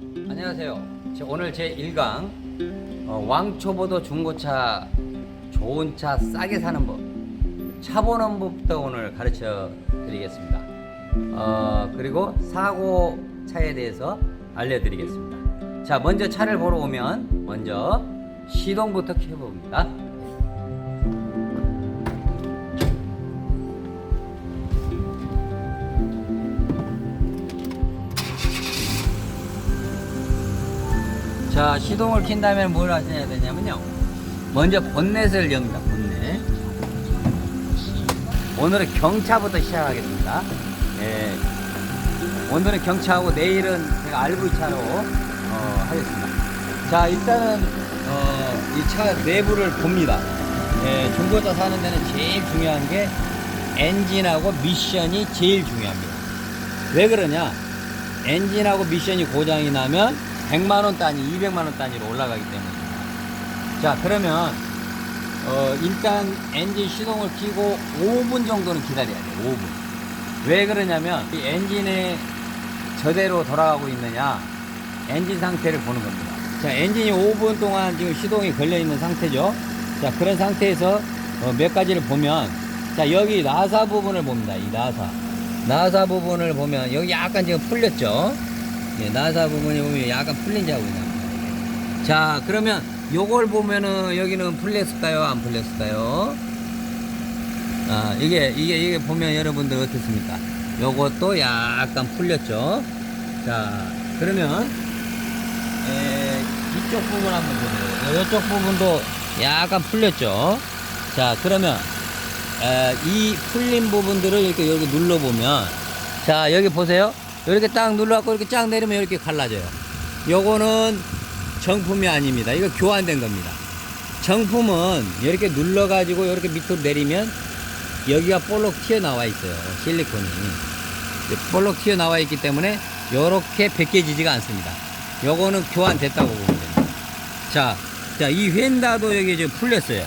안녕하세요. 제- 오늘 제 1강 어, 왕초보도 중고차 좋은 차 싸게 사는 법, 차 보는 법부터 오늘 가르쳐 드리겠습니다. 어, 그리고 사고 차에 대해서 알려드리겠습니다. 자, 먼저 차를 보러 오면 먼저 시동부터 켜봅니다. 자, 시동을 킨 다음에 뭘 하셔야 되냐면요. 먼저 본넷을 엽니다, 본넷. 오늘은 경차부터 시작하겠습니다. 예. 오늘은 경차하고 내일은 제가 RV차로 어, 하겠습니다. 자, 일단은 어, 이 차 내부를 봅니다. 예, 중고차 사는 데는 제일 중요한 게 엔진하고 미션이 제일 중요합니다. 왜 그러냐? 엔진하고 미션이 고장이 나면 100만 원 단위, 200만 원 단위로 올라가기 때문입니다. 자, 그러면, 어, 일단 엔진 시동을 켜고 5분 정도는 기다려야 돼요, 5분. 왜 그러냐면, 이 엔진이 저대로 돌아가고 있느냐, 엔진 상태를 보는 겁니다. 자, 엔진이 5분 동안 지금 시동이 걸려 있는 상태죠. 자, 그런 상태에서 어, 몇 가지를 보면, 자, 여기 나사 부분을 봅니다, 이 나사. 나사 부분을 보면, 여기 약간 지금 풀렸죠? 예, 나사 부분이 보면 약간 풀린 자국이 납니다. 자, 그러면 요걸 보면은 여기는 풀렸을까요? 안 풀렸을까요? 아, 이게, 이게, 이게 보면 여러분들 어떻습니까? 요것도 약간 풀렸죠? 자, 그러면, 에, 이쪽 부분 한번 보세요. 이쪽 부분도 약간 풀렸죠? 자, 그러면, 에, 이 풀린 부분들을 이렇게 여기 눌러보면, 자, 여기 보세요. 이렇게 딱 눌러갖고 이렇게 쫙 내리면 이렇게 갈라져요. 요거는 정품이 아닙니다. 이거 교환된 겁니다. 정품은 이렇게 눌러가지고 이렇게 밑으로 내리면 여기가 볼록 튀어나와 있어요. 실리콘이. 볼록 튀어나와 있기 때문에 이렇게 벗겨지지가 않습니다. 요거는 교환됐다고 보면 됩니다. 자, 자, 이 휀다도 여기 지금 풀렸어요.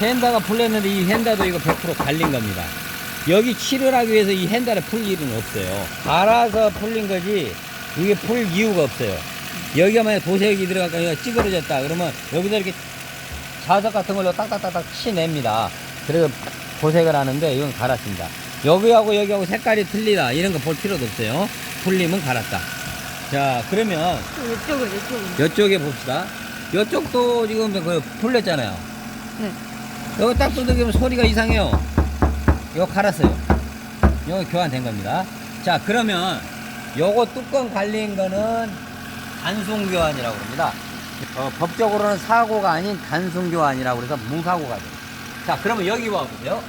휀다가 풀렸는데 이 휀다도 이거 100% 갈린 겁니다. 여기 칠을 하기 위해서 이 핸달에 풀 일은 없어요. 갈아서 풀린 거지 이게 풀 이유가 없어요. 여기가 만약 도색이 들어가니까 여기가 찌그러졌다 그러면 여기다 이렇게 자석 같은 걸로 딱딱딱딱 치냅니다. 그래서 도색을 하는데 이건 갈았습니다. 여기하고 여기하고 색깔이 틀리다 이런 거 볼 필요도 없어요. 풀리면 갈았다. 자 그러면 이쪽은 이쪽은. 이쪽에 봅시다. 이쪽도 지금 그 풀렸잖아요. 네. 이거 딱 두들기면 소리가 이상해요. 이거 갈았어요. 이거 교환된 겁니다. 자, 그러면 요거 뚜껑 갈린 거는 단순 교환이라고 합니다. 어, 법적으로는 사고가 아닌 단순 교환이라고 그래서 무사고가 돼요. 자, 그러면 여기 와보세요.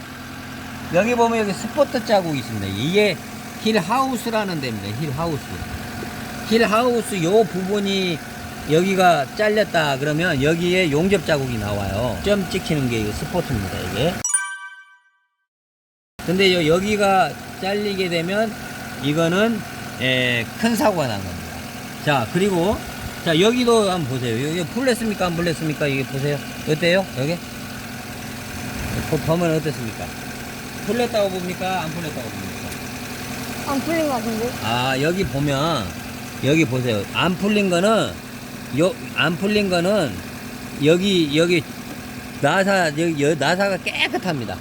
여기 보면 여기 스포트 자국이 있습니다. 이게 힐하우스라는 데입니다. 힐하우스. 힐하우스 요 부분이 여기가 잘렸다 그러면 여기에 용접 자국이 나와요. 점 찍히는 게 스포트입니다. 이게. 근데 요- 여기가 잘리게 되면 이거는 에, 큰 사고가 난 겁니다. 자 그리고 자 여기도 한번 보세요. 여기 풀렸습니까? 안 풀렸습니까? 이게 보세요. 어때요? 여기 보- 보면 어떻습니까? 풀렸다고 봅니까? 안 풀렸다고 봅니까? 안 풀린 것 같은데? 아 여기 보면 여기 보세요 안 풀린 거는 요 안 풀린 거는 여기 여기 나사 여기 여- 나사가 깨끗합니다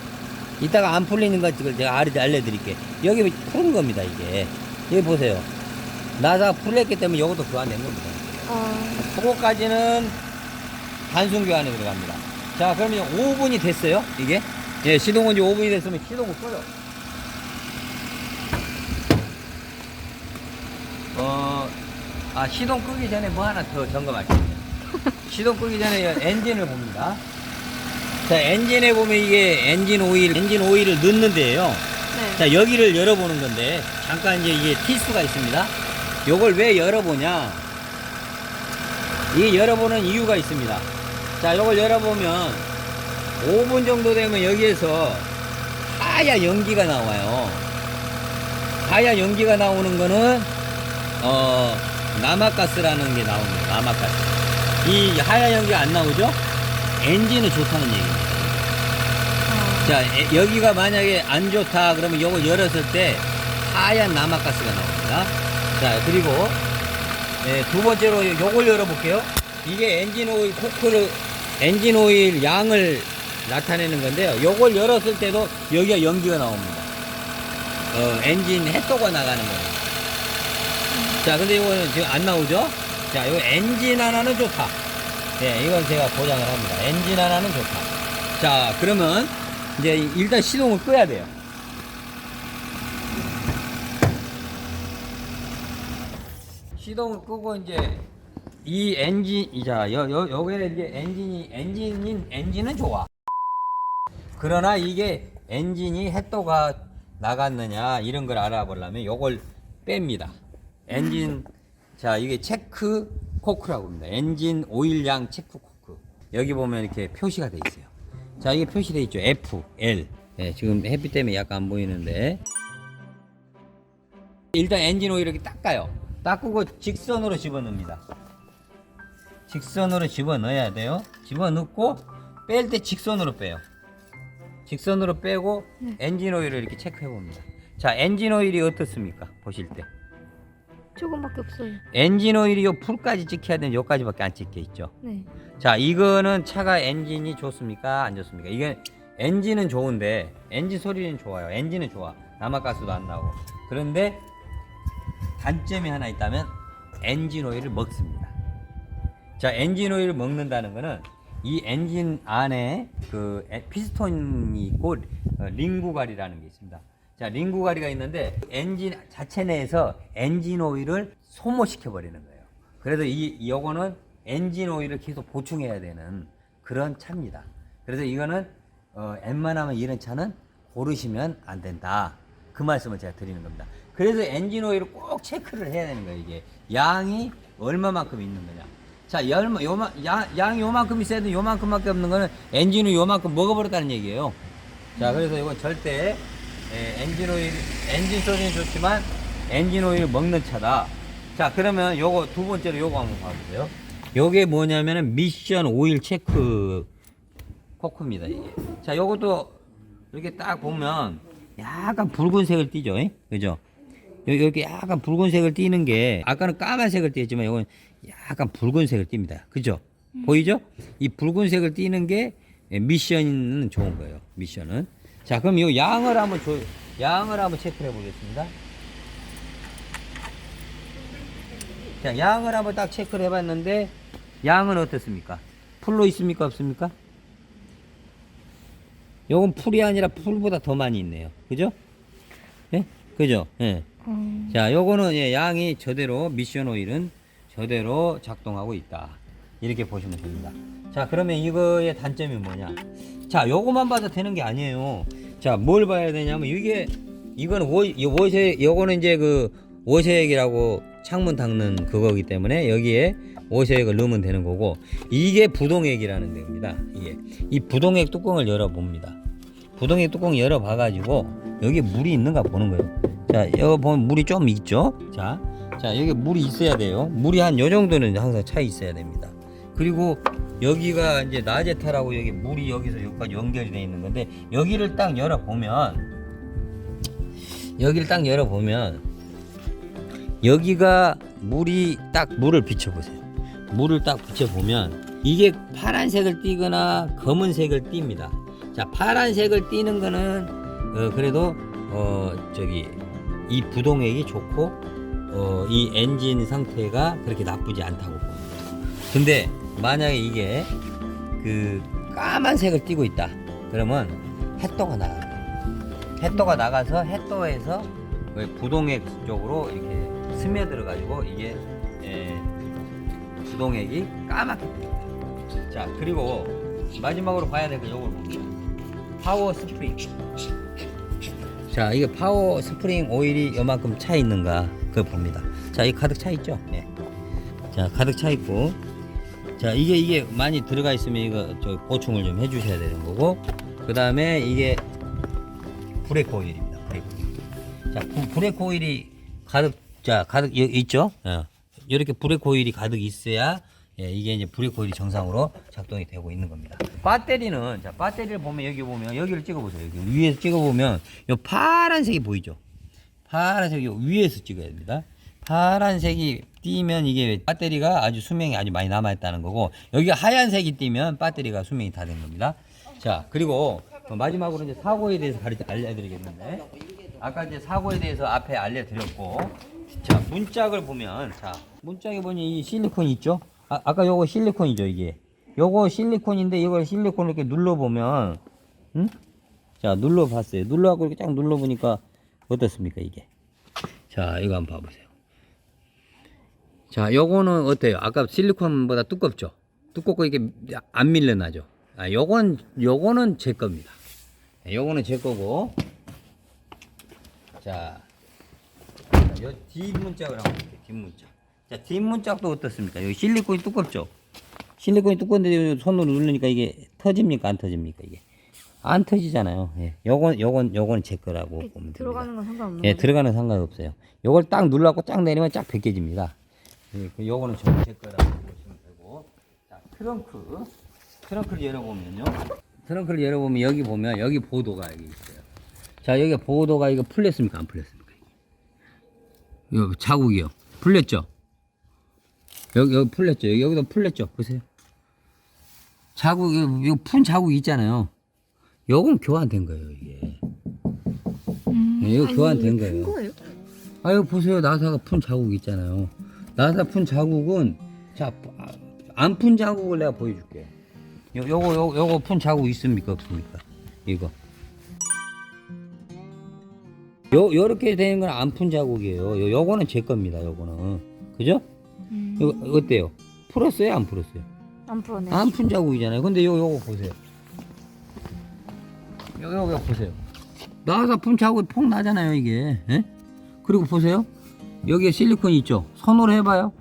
이따가 안 풀리는 거 제가 알려 알려드릴게 여기 푸른 겁니다 이게. 여기 보세요. 나사가 풀렸기 때문에 이것도 교환된 겁니다. 아, 그거까지는 단순 교환에 들어갑니다. 자 그러면 5분이 됐어요 이게? 예 시동은 이제 5분이 됐으면 시동을 꺼요. 어, 아, 시동 끄기 전에 뭐 하나 더 점검할게요. 시동 끄기 전에 엔진을 봅니다. 자, 엔진에 보면 이게 엔진 오일, 엔진 오일을 넣는 데예요 네. 자, 여기를 열어보는 건데, 잠깐 이제 이게 티수가 있습니다. 요걸 왜 열어보냐? 이 열어보는 이유가 있습니다. 자, 요걸 열어보면, 5분 정도 되면 여기에서 하얀 연기가 나와요. 하얀 연기가 나오는 거는, 어, 남아가스라는 게 나옵니다. 남아가스. 이 하얀 연기 안 나오죠? 엔진은 좋다는 얘기입니다. 아, 자, 에- 여기가 만약에 안 좋다 그러면 요거 열었을 때 하얀 남아가스가 나옵니다. 자, 그리고 네, 두 번째로 요걸 열어볼게요. 이게 엔진 오일 코크를 엔진 오일 양을 나타내는 건데요. 요걸 열었을 때도 여기가 연기가 나옵니다. 어, 엔진 햇도가 나가는 거예요. 자, 근데 이거는 지금 안 나오죠? 자, 요 엔진 하나는 좋다. 네, 이건 제가 보장을 합니다. 엔진 하나는 좋다. 자, 그러면 이제 일단 시동을 끄야 돼요. 시동을 끄고 이제 이 엔진 이자 여, 여 여기는 이제 엔진이 엔진인 엔진은 좋아. 그러나 이게 엔진이 햇도가 나갔느냐 이런 걸 알아보려면 요걸 뺍니다. 엔진 자 이게 체크 코크라고 합니다. 엔진 오일량 체크 코크. 여기 보면 이렇게 표시가 돼 있어요. 자 이게 표시돼 있죠. F, L. 네, 지금 햇빛 때문에 약간 안 보이는데 일단 엔진 오일 이렇게 닦아요. 닦고 직선으로 집어넣습니다. 직선으로 집어넣어야 돼요. 집어넣고 뺄 때 직선으로 빼요. 직선으로 빼고 네. 엔진 오일을 이렇게 체크해 봅니다. 자, 엔진 오일이 어떻습니까? 보실 때. 조금밖에 없어요. 엔진 오일이 요 풀까지 찍혀야 되는데 요까지밖에 안 찍혀 있죠. 네. 자, 이거는 차가 엔진이 좋습니까? 안 좋습니까? 이게 엔진은 좋은데 엔진 소리는 좋아요. 엔진은 좋아. 남아가스도 안 나오고. 그런데 단점이 하나 있다면 엔진 오일을 먹습니다. 자, 엔진 오일을 먹는다는 거는 이 엔진 안에 그 에- 피스톤이 있고 어, 링구갈이라는 게 있습니다. 자, 링구갈이가 있는데 엔진 자체 내에서 엔진 오일을 소모시켜 버리는 거예요. 그래서 이 요거는 엔진 오일을 계속 보충해야 되는 그런 차입니다. 그래서 이거는 어, 웬만하면 이런 차는 고르시면 안 된다. 그 말씀을 제가 드리는 겁니다. 그래서 엔진 오일을 꼭 체크를 해야 되는 거예요. 이게 양이 얼마만큼 있는 거냐. 자, 열마, 요만, 양, 양이 요만큼 있어야 돼. 요만큼밖에 없는 거는 엔진을 요만큼 먹어버렸다는 얘기예요. 자, 그래서 이건 절대 예, 엔진 오일, 엔진 소리는 좋지만 엔진 오일 먹는 차다. 자, 그러면 요거 두 번째로 요거 한번 봐보세요. 요게 뭐냐면은 미션 오일 체크 코크입니다, 이게. 자, 요것도 이렇게 딱 보면 약간 붉은색을 띠죠, 예? 그죠? 요- 이렇게 약간 붉은색을 띠는 게 아까는 까만색을 띠었지만 이건 약간 붉은색을 띱니다. 그죠? 보이죠? 이 붉은색을 띠는 게 미션은 좋은 거예요. 미션은. 자, 그럼 이 양을 한번 조, 양을 한번 체크해 보겠습니다. 자, 양을 한번 딱 체크를 해봤는데 양은 어떻습니까? 풀로 있습니까? 없습니까? 요건 풀이 아니라 풀보다 더 많이 있네요. 그죠? 예? 그죠? 예. 음, 자, 요거는 예, 양이 저대로 미션 오일은 저대로 작동하고 있다. 이렇게 보시면 됩니다. 자, 그러면 이거의 단점이 뭐냐? 자, 요거만 봐도 되는 게 아니에요. 자, 뭘 봐야 되냐면 이게 이거는 워, 이 워셔 요거는 이제 그 워셔액이라고 창문 닦는 그거기 때문에 여기에 워셔액을 넣으면 되는 거고 이게 부동액이라는 데입니다. 이게 이 부동액 뚜껑을 열어 봅니다. 부동액 뚜껑 열어 봐 가지고 여기 물이 있는가 보는 거예요. 자, 여기 보면 물이 좀 있죠? 자, 자, 여기 물이 있어야 돼요. 물이 한 요 정도는 항상 차 있어야 됩니다. 그리고 여기가 이제 낮에 타라고 여기 물이 여기서 여기까지 연결이 돼 있는 건데 여기를 딱 열어 보면 여기를 딱 열어 보면 여기가 물이 딱 물을 비춰 보세요. 물을 딱 비춰 보면 이게 파란색을 띠거나 검은색을 띱니다. 자, 파란색을 띠는 거는 어, 그래도 어 저기 이 부동액이 좋고 어, 이 엔진 상태가 그렇게 나쁘지 않다고 봅니다. 근데 만약에 이게 그 까만색을 띠고 있다. 그러면 햇도가 나가. 햇도가 나가서 햇도에서 그 부동액 쪽으로 이렇게 스며들어 가지고 이게 예, 부동액이 까맣게. 자 그리고 마지막으로 봐야 될거 요걸 봅니다. 파워 스프링. 자, 이게 파워 스프링 오일이 요만큼 차 있는가 그걸 봅니다. 자, 이 가득 차 있죠? 네. 자, 가득 차 있고. 자, 이게 이게 많이 들어가 있으면 이거 저 보충을 좀 해주셔야 되는 거고. 그 다음에 이게 브레이크 오일입니다. 브레이크. 오일. 자, 부- 브레이크 오일이 가득 자 가득 여- 있죠? 어. 이렇게 브레이크 오일이 가득 있어야 예, 이게 이제 브레이크 오일이 정상으로 작동이 되고 있는 겁니다. 배터리는 자 배터리를 보면 여기 보면 여기를 찍어보세요. 여기 위에서 찍어보면 요 파란색이 보이죠? 파란색이 요 위에서 찍어야 됩니다. 파란색이 띄면 이게 배터리가 아주 수명이 아주 많이 남아있다는 거고 여기가 하얀색이 띄면 배터리가 수명이 다 된 겁니다. 자 그리고 마지막으로 이제 사고에 대해서 가르쳐 알려드리겠는데 아까 이제 사고에 대해서 앞에 알려드렸고 자 문짝을 보면 자 문짝에 보면 이 실리콘 있죠? 아, 아까 요거 실리콘이죠 이게 요거 실리콘인데 이걸 실리콘 이렇게 눌러보면 응? 자 눌러봤어요 눌러갖고 이렇게 쫙 눌러보니까 어떻습니까 이게 자 이거 한번 봐보세요 자 요거는 어때요 아까 실리콘보다 두껍죠 두껍고 이게 안 밀려나죠 아 요건 요거는 제 겁니다 네, 요거는 제 거고 자, 자, 요 뒷문짝을 한번 볼게요. 뒷문짝. 자, 뒷문짝도 어떻습니까? 여기 실리콘이 두껍죠? 실리콘이 두꺼운데 손으로 누르니까 이게 터집니까? 안 터집니까? 이게 안 터지잖아요. 예. 요건 요건 요건 제 거라고 보면 됩니다. 들어가는 건 상관없는 예? 들어가는 상관이 없어요. 요걸 딱 눌러갖고 쫙 내리면 쫙 벗겨집니다. 예, 그 요거는 제 거라고 보시면 되고. 자, 트렁크. 트렁크를 열어보면요. 트렁크를 열어보면 여기 보면 여기 보도가 여기 있어요. 자, 여기 보도가 이거 풀렸습니까? 안 풀렸습니까? 여기 자국이요. 풀렸죠? 여기, 여기 풀렸죠? 여기, 여기도 풀렸죠? 보세요. 자국, 이거, 이거 푼 자국이 있잖아요. 요건 교환된 거예요, 이게. 음, 네, 이거 아니, 교환된 거예요. 푼 거예요? 아유 보세요 나사가 푼 자국 있잖아요 나사 푼 자국은 자 안 푼 자국을 내가 보여줄게. 요, 요거 요, 요거 푼 자국 있습니까? 없습니까? 이거. 요 요렇게 되는 건 안 푼 자국이에요. 요, 요거는 제 겁니다 요거는. 그죠? 음, 이거 어때요? 풀었어요? 안 풀었어요? 안 풀었네. 안 푼 자국이잖아요. 근데 요 요거 보세요. 요 요거 보세요. 나사 푼 자국 폭 나잖아요 이게. 예? 그리고 보세요 여기에 실리콘 있죠? 손으로 해봐요.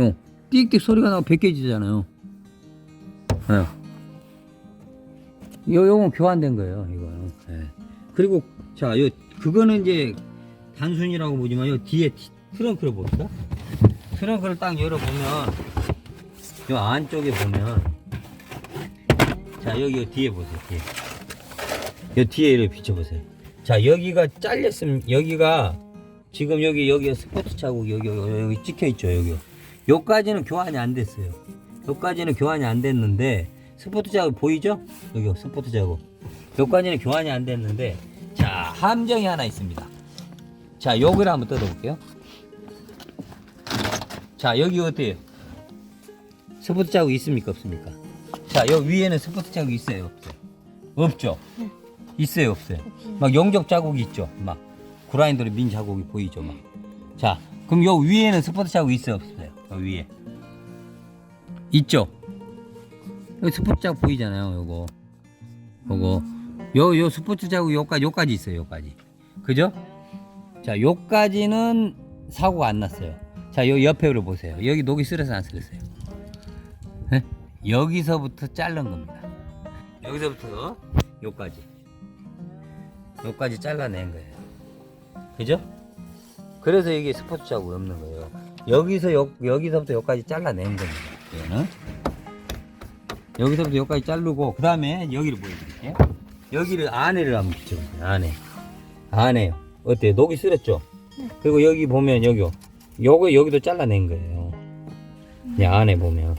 요 띡띡 소리가 나고 벗겨지잖아요. 예. 요 요건 교환된 거예요 이거는. 예. 그리고 자 요 그거는 이제 단순이라고 보지만 요 뒤에 티- 트렁크를 봅시다. 트렁크를 딱 열어보면 요 안쪽에 보면 자 여기 요 뒤에 보세요 뒤에. 요 뒤에를 비춰보세요. 자 여기가 잘렸으면 여기가 지금 여기 여기 스포츠 자국 여기 여기, 여기 찍혀 있죠 여기. 요까지는 교환이 안 됐어요. 요까지는 교환이 안 됐는데 스포츠 자국 보이죠? 여기 스포츠 자국 요까지는 교환이 안 됐는데 자 함정이 하나 있습니다. 자 요걸 한번 뜯어볼게요. 자 여기 어때요? 스포츠 자국 있습니까 없습니까? 자 여기 위에는 스포츠 자국 있어요 없어요? 없죠? 네. 있어요 없어요. 막 영적 자국이 있죠 막 그라인더로 민 자국이 보이죠 막 자 그럼 요 위에는 스포츠 자국 있어요 없어요? 요 위에. 있죠? 여기 스포츠 자국 보이잖아요 요거. 요거. 요 요 스포츠 자국 요까지 요까지 있어요 요까지. 그죠? 자 요까지는 사고가 안 났어요. 자 요 옆에를 보세요. 여기 녹이 쓸어서 안 쓸었어요. 예? 여기서부터 자른 겁니다. 여기서부터 요까지. 요까지 잘라낸 거예요 그죠? 그래서 이게 스포츠 자국이 없는 거예요. 여기서 요, 여기서부터 여기까지 잘라낸 겁니다 얘는. 여기서부터 여기까지 자르고 그 다음에 여기를 보여드릴게요. 여기를 안에를 한번 비춰보세요 안에. 안에요. 어때요? 녹이 쓸었죠? 그리고 여기 보면 여기요. 요거 여기도 잘라낸 거예요. 이 안에 보면.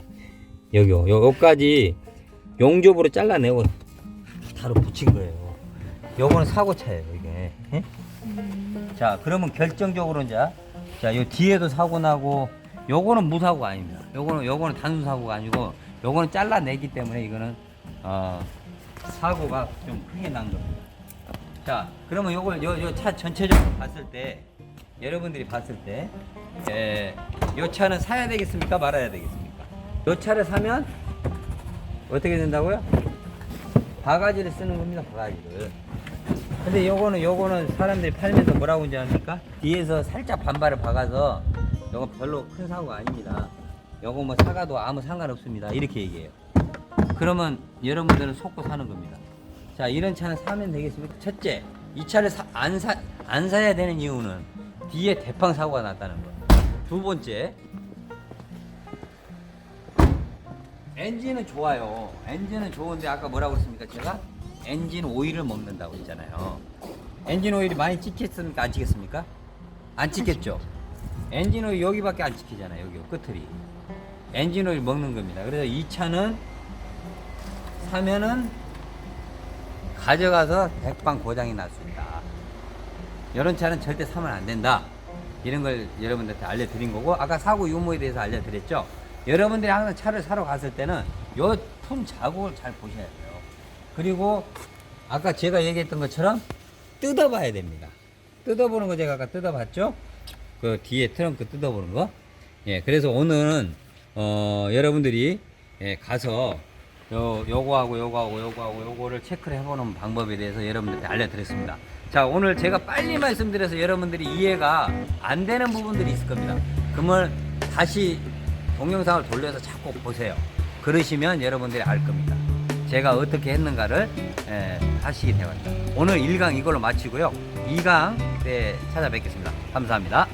여기요. 요- 요까지 용접으로 잘라내고 바로 붙인 거예요. 요거는 사고차예요 이게. 예? 음, 자 그러면 결정적으로 이제 자 요 뒤에도 사고 나고 요거는 무사고가 아닙니다. 요거는 요거는 단순 사고가 아니고 요거는 잘라내기 때문에 이거는 어 사고가 좀 크게 난 겁니다. 자 그러면 요걸 요 요 차 전체적으로 봤을 때 여러분들이 봤을 때 에, 요 차는 사야 되겠습니까? 말아야 되겠습니까? 요 차를 사면 어떻게 된다고요? 바가지를 쓰는 겁니다 바가지를 근데 요거는 요거는 사람들이 팔면서 뭐라고 하는지 압니까? 뒤에서 살짝 반발을 박아서 요거 별로 큰 사고가 아닙니다. 요거 뭐 사가도 아무 상관없습니다. 이렇게 얘기해요. 그러면 여러분들은 속고 사는 겁니다. 자, 이런 차는 사면 되겠습니까? 첫째, 이 차를 사, 안, 사, 안 사야 되는 이유는 뒤에 대팡 사고가 났다는 거. 두 번째, 엔진은 좋아요. 엔진은 좋은데 아까 뭐라고 했습니까? 제가 엔진 오일을 먹는다고 했잖아요. 엔진 오일이 많이 찍혔습니까? 안 찍혔습니까? 안 찍혔죠. 엔진 오일 여기밖에 안 찍히잖아요. 여기 끝들이. 엔진 오일 먹는 겁니다. 그래서 이 차는 사면은 가져가서 백방 고장이 날 수 있다. 이런 차는 절대 사면 안 된다. 이런 걸 여러분들한테 알려드린 거고 아까 사고 유무에 대해서 알려드렸죠. 여러분들이 항상 차를 사러 갔을 때는 요 품 자국을 잘 보셔야 돼요. 그리고 아까 제가 얘기했던 것처럼 뜯어봐야 됩니다. 뜯어보는 거 제가 아까 뜯어봤죠? 그 뒤에 트렁크 뜯어보는 거. 예, 그래서 오늘은 어, 여러분들이 예, 가서 요 요거하고 요거하고 요거하고 요거를 체크를 해보는 방법에 대해서 여러분들한테 알려드렸습니다. 자, 오늘 제가 빨리 말씀드려서 여러분들이 이해가 안 되는 부분들이 있을 겁니다. 그러면 다시 동영상을 돌려서 자꾸 보세요. 그러시면 여러분들이 알 겁니다. 제가 어떻게 했는가를 예, 하시게 되었다. 오늘 1강 이걸로 마치고요. 2강 때 찾아뵙겠습니다. 감사합니다.